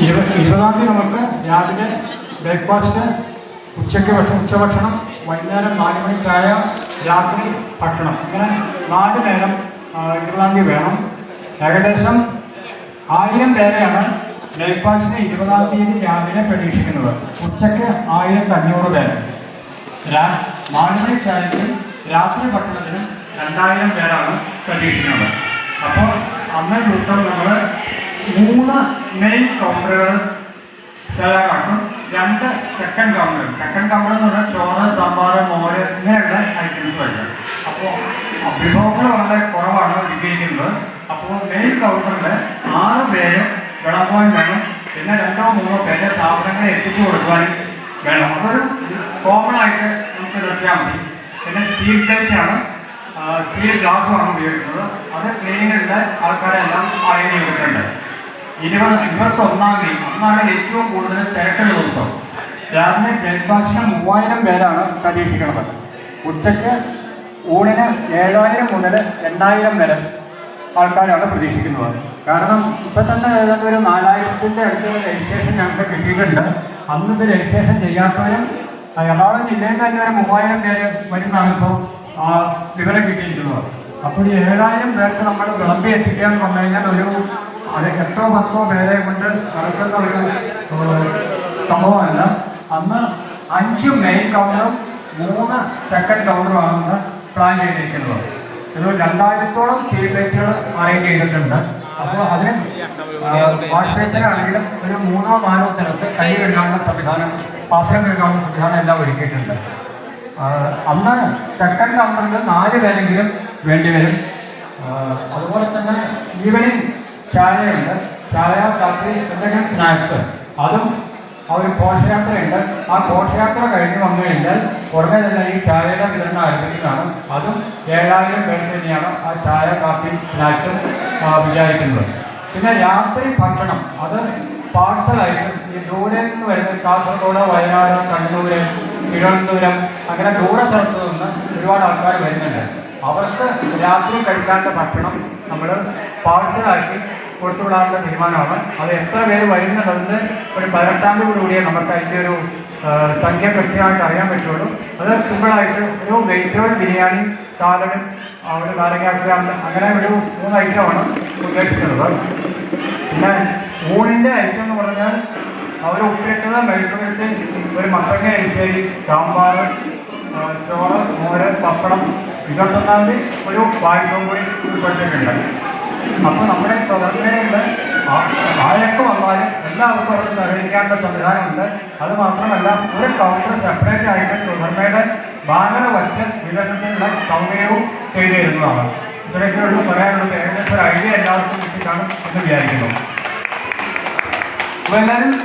ഇരുപ- ഇരുപതാം തീയതി നമുക്ക് രാവിലെ ബ്രേക്ക്ഫാസ്റ്റ് ഉച്ചയ്ക്ക് ഭക്ഷണം ഉച്ചഭക്ഷണം വൈകുന്നേരം നാല് മണി ചായ രാത്രി ഭക്ഷണം. ഇങ്ങനെ നാല് നേരം ഇരുപതാം തീയതി വേണം. ഏകദേശം ആയിരം പേരെയാണ് ബ്രേക്ക്ഫാസ്റ്റിന് ഇരുപതാം തീയതി രാവിലെ പ്രതീക്ഷിക്കുന്നത് ഉച്ചയ്ക്ക് ആയിരത്തി അഞ്ഞൂറ് പേര് രാ നാല് മണി ചായയ്ക്കും രാത്രി ഭക്ഷണത്തിനും രണ്ടായിരം പേരാണ് പ്രതീക്ഷിക്കുന്നത് ദിവസം നമ്മൾ മൂന്ന് മെയിൻ കൗണ്ടറുകൾ തയ്യാറാക്കും രണ്ട് സെക്കൻഡ് കൗണ്ടർ സെക്കൻഡ് കൗണ്ടർ എന്ന് പറഞ്ഞാൽ ചോറ് സാമ്പാർ മോര് ഇങ്ങനെയുള്ള ഐറ്റംസ് വരും അപ്പോൾ വിഭവങ്ങൾ വളരെ കുറവാണ് ഒരുക്കിയിരിക്കുന്നത് അപ്പോൾ മെയിൻ കൗണ്ടറിൽ ആറ് പേര് വിളമ്പുവാൻ വേണം. പിന്നെ രണ്ടോ മൂന്നോ പേര് സാധനങ്ങൾ എത്തിച്ചു കൊടുക്കുവാനും വേണം. അതൊരു കോമൺ ആയിട്ട് നമുക്ക് നിർത്തിയാൽ മതി. പിന്നെ സ്പീഡ് പ്ലേറ്റാണ് സ്റ്റീൽ ഗ്ലാസ്സുമാണ് ഉപയോഗിക്കുന്നത്. അത് ക്ലീനിങ്ങിലുള്ള ആൾക്കാരെല്ലാം അറേഞ്ച് ചെയ്തിട്ടുണ്ട്. ഇരുപത് ഇരുപത്തൊന്നാം തീയതി അന്നാണ് ഏറ്റവും കൂടുതൽ തിരക്കുള്ള ദിവസം. രാവിലെ ബ്രേക്ക്ഫാസ്റ്റിന് മൂവായിരം പേരാണ് പ്രതീക്ഷിക്കുന്നത്. ഉച്ചയ്ക്ക് ഊണിന് ഏഴായിരം മുതൽ രണ്ടായിരം വരെ ആൾക്കാരാണ് പ്രതീക്ഷിക്കുന്നത്. കാരണം ഇപ്പം തന്നെ ഏതാണ്ട് ഒരു നാലായിരത്തിന്റെ അടുത്ത് രജിസ്ട്രേഷൻ ഞങ്ങൾക്ക് കിട്ടിയിട്ടുണ്ട്. അന്ന് രജിസ്ട്രേഷൻ ചെയ്യാത്തവരും എറണാകുളം ജില്ലയിൽ തന്നെ ഒരു മൂവായിരം പേര് വരുന്നതാണ് ഇപ്പോൾ ആ, വിവരം കിട്ടിയിരിക്കുന്നത് അപ്പോൾ ഏഴായിരം പേർക്ക് നമ്മൾ വിളമ്പി എത്തിക്കുക എന്ന് പറഞ്ഞു കഴിഞ്ഞാൽ ഒരു അത് എട്ടോ പത്തോ പേരെ കൊണ്ട് നടക്കുന്ന ഒരു സംഭവമല്ല. അന്ന് അഞ്ച് മെയിൻ കൗണ്ടറും മൂന്ന് സെക്കൻഡ് കൗണ്ടറുമാണെന്ന് പ്ലാൻ ചെയ്തിരിക്കുന്നത്. ഒരു രണ്ടായിരത്തോളം ലൈറ്റുകൾ അറേഞ്ച് ചെയ്തിട്ടുണ്ട്. അപ്പോൾ അതിന് വാഷ് ബേസിനാണെങ്കിലും ഒരു മൂന്നോ നാലോ സ്ഥലത്ത് കൈ കഴുകാനുള്ള സംവിധാനം പാത്രം കഴുകാനുള്ള സംവിധാനം എല്ലാം ഒരുക്കിയിട്ടുണ്ട്. അന്ന് സെക്കൻഡ് കൗണ്ടറിൽ നാല് പേരെങ്കിലും വേണ്ടി വരും. അതുപോലെ തന്നെ ഈവനിങ് ചായയുണ്ട്. ചായ കാപ്പി എന്തെങ്കിലും സ്നാക്സ് അതും ആ ഒരു ഘോഷയാത്രയുണ്ട്. ആ ഘോഷയാത്ര കഴിഞ്ഞ് വന്നു കഴിഞ്ഞാൽ ഉടനെ തന്നെ ഈ ചായയുടെ വിതരണം ആരംഭിക്കുന്നതാണ്. അതും ഏഴായിരം പേർ തന്നെയാണ് ആ ചായ കാപ്പി സ്നാക്സും വിചാരിക്കുന്നത്. പിന്നെ രാത്രി ഭക്ഷണം. അത് പാഴ്സലായിട്ട് ഈ ദൂരെ നിന്ന് വരുന്ന കാസർഗോഡ് വയനാട് കണ്ണൂര് തിരുവനന്തപുരം അങ്ങനെ ദൂര സ്ഥലത്ത് നിന്ന് ഒരുപാട് ആൾക്കാർ വരുന്നുണ്ട്. അവർക്ക് രാത്രി കഴിക്കാത്ത ഭക്ഷണം നമ്മൾ പാഴ്സലാക്കി കൊടുത്തുവിടാനുള്ള തീരുമാനമാണ്. അത് എത്ര പേര് വരുന്നുണ്ടെന്ന് ഒരു പതിനെട്ടാമതോടുകൂടിയേ നമുക്ക് അതിന്റെ ഒരു സംഖ്യ കൃത്യമായിട്ട് അറിയാൻ പറ്റുള്ളൂ. അത് സിമ്പിളായിട്ട് ഒരു വെജിറ്റബിൾ ബിരിയാണി സാലഡ് ഒരു നാരങ്ങ അങ്ങനെ ഒരു മൂന്ന് ഐറ്റമാണ് ഉദ്ദേശിക്കുന്നത്. പിന്നെ ഊണിന്റെ ഐറ്റം എന്ന് പറഞ്ഞാൽ അവർ ഉപ്പിലിട്ടത് മെഴുക്കുവരട്ടി ഒരു മത്തങ്ങ എരിശ്ശേരി സാമ്പാർ ചോറ് മോര് പപ്പടം. ഇരുപത്തൊന്നാം തീയതി ഒരു പായസം കൂടി ഉൾപ്പെട്ടിട്ടുണ്ട് അപ്പോൾ നമ്മുടെ സ്വതന്ത്രയിൽ ആരൊക്കെ വന്നാലും എല്ലാവർക്കും അവിടെ സഹകരിക്കാനുള്ള സംവിധാനമുണ്ട്. അത് മാത്രമല്ല ഒരു കൗണ്ടർ സെപ്പറേറ്റ് ആയിട്ട് സുധർമ്മയുടെ ബാനർ വച്ച് വിതരണത്തിനുള്ള സൗകര്യവും ചെയ്തു തരുന്നതാണ് ഇത്രയൊക്കെയുള്ള പറയാനുള്ളത് ഏകദേശം ഒരു ഐഡിയ എല്ലാവർക്കും കിട്ടിയിട്ടാണ് എന്ന് വിചാരിക്കുന്നു. അപ്പോൾ എല്ലാവരും